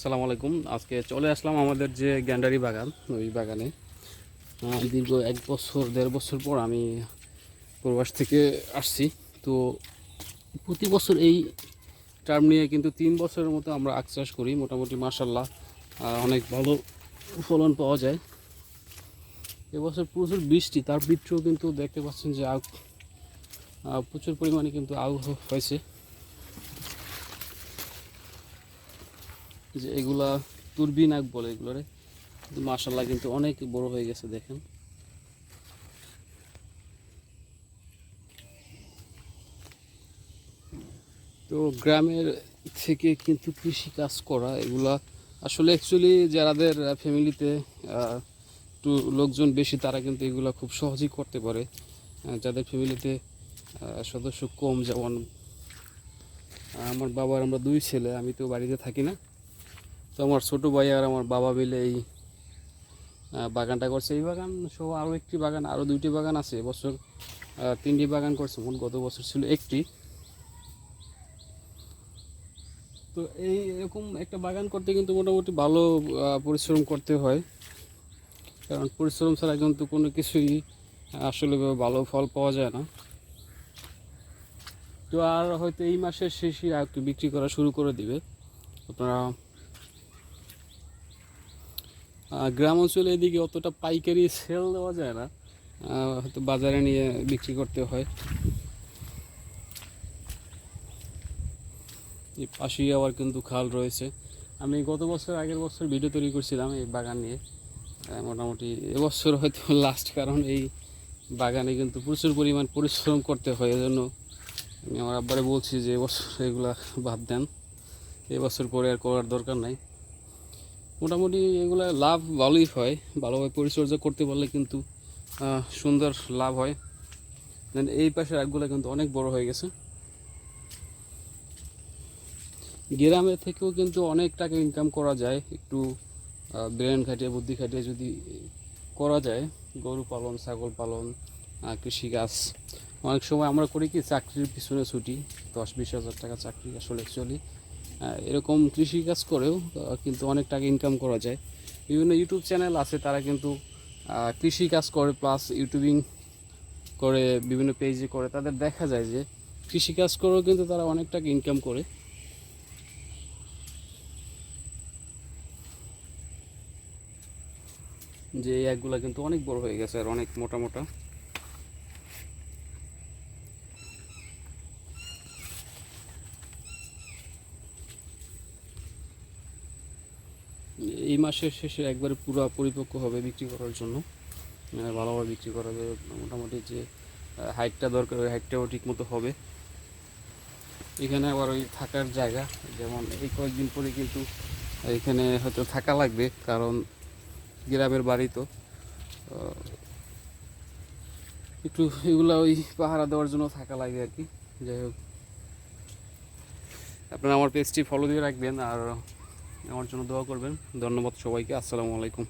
সালাম আলাইকুম। আজকে চলে আসলাম আমাদের যে গ্যান্ডারি বাগান, ওই বাগানে। দীর্ঘ এক বছর, দেড় বছর পর আমি প্রবাস থেকে আসছি। তো প্রতি বছর এই টার্ম নিয়ে কিন্তু তিন বছরের মতো আমরা আখ চাষ করি, মোটামুটি মাসাল্লাহ অনেক ভালো ফলন পাওয়া যায়। এবছর প্রচুর বৃষ্টি, তার ভিতরেও কিন্তু দেখতে পাচ্ছেন যে আখ প্রচুর পরিমাণে কিন্তু আখ হয়েছে। যে এগুলা তুরবিন আখ বলে এগুলোরে। মাসাল্লাহ কিন্তু অনেক বড় হয়ে গেছে, দেখেন। তো গ্রামের থেকে কিন্তু কৃষি কাজ করা, এগুলা আসলে অ্যাকচুয়ালি যাদের ফ্যামিলিতে একটু লোকজন বেশি, তারা কিন্তু এগুলা খুব সহজেই করতে পারে। যাদের ফ্যামিলিতে সদস্য কম, যেমন, আমার বাবার আমরা দুই ছেলে, আমি তো বাড়িতে থাকি না। তো আমার ছোটো ভাই আর আমার বাবা মিলে এই বাগানটা করছে। এই বাগান সহ আরও একটি বাগান আরও দুইটি বাগান আছে। এবছর তিনটি বাগান করছে মোট গত বছর ছিল একটি। তো এই এরকম একটা বাগান করতে কিন্তু মোটামুটি ভালো পরিশ্রম করতে হয়। কারণ পরিশ্রম ছাড়া কিন্তু কোনো কিছুই আসলে ভালো ফল পাওয়া যায় না। তো আর হয়তো এই মাসের শেষে আর একটু বিক্রি করা শুরু করে দিবে। আপনারা গ্রাম অঞ্চলে এদিকে অতটা পাইকারি সেল দেওয়া যায় না। হয়তো বাজারে নিয়ে বিক্রি করতে হয়। এই পাশেই আবার কিন্তু খাল রয়েছে। আমি গত বছর, আগের বছর ভিডিও তৈরি করছিলাম এই বাগান নিয়ে। মোটামুটি এবছর হয়তো লাস্ট কারণ এই বাগানে কিন্তু প্রচুর পরিমাণ পরিশ্রম করতে হয়। এজন্য আমি আমার আব্বারে বলছি যে এবছর এগুলা বাদ দেন। এবছর পরে আর করার দরকার নাই। মোটামুটি এগুলা লাভ ভালোই হয়। ভালোভাবে পরিচর্যা করতে পারলে কিন্তু সুন্দর লাভ হয়। দেন এই পাশের আগগুলো কিন্তু অনেক বড় হয়ে গেছে। গ্রামের থেকেও কিন্তু অনেক টাকা ইনকাম করা যায়। একটু ব্রেন খাটিয়ে, বুদ্ধি খাটিয়ে যদি করা যায়, গরু পালন, ছাগল পালন কৃষিকাজ। অনেক সময় আমরা করি কি, চাকরির পিছনে ছুটি, দশ বিশ হাজার টাকা চাকরি আসলে অ্যাকচুয়ালি এরকম কৃষিকাজ করেও কিন্তু অনেক টাকা ইনকাম করা যায়। বিভিন্ন ইউটিউব চ্যানেল আছে তারা কিন্তু আহ, কৃষিকাজ করে প্লাস ইউটিউবিং করে বিভিন্ন পেজে করে। তাদের দেখা যায় যে কৃষিকাজ করেও কিন্তু তারা অনেক টাকা ইনকাম করে। যে এই একগুলা কিন্তু অনেক বড় হয়ে গেছে আর অনেক মোটা মোটা। এই মাসের শেষে একবারে পুরো পরিপক্ক হবে বিক্রি করার জন্য। আহ, ভালোভাবে বিক্রি করা যাবে মোটামুটি যে হাইটটা দরকার ওই হাইটটাও ঠিক মতো হবে। এখানে আবার ওই থাকার জায়গা যেমন এই কয়েকদিন পরে কিন্তু এখানে হয়তো থাকা লাগবে কারণ গ্রামের বাড়ি তো। একটু এগুলা ওই পাহারা দেওয়ার জন্য থাকা লাগে আর কি। যাই হোক। আপনারা আমার পেজটি ফলো দিয়ে রাখবেন আর আমার জন্য দোয়া করবেন। ধন্যবাদ সবাইকে। আসসালামু আলাইকুম।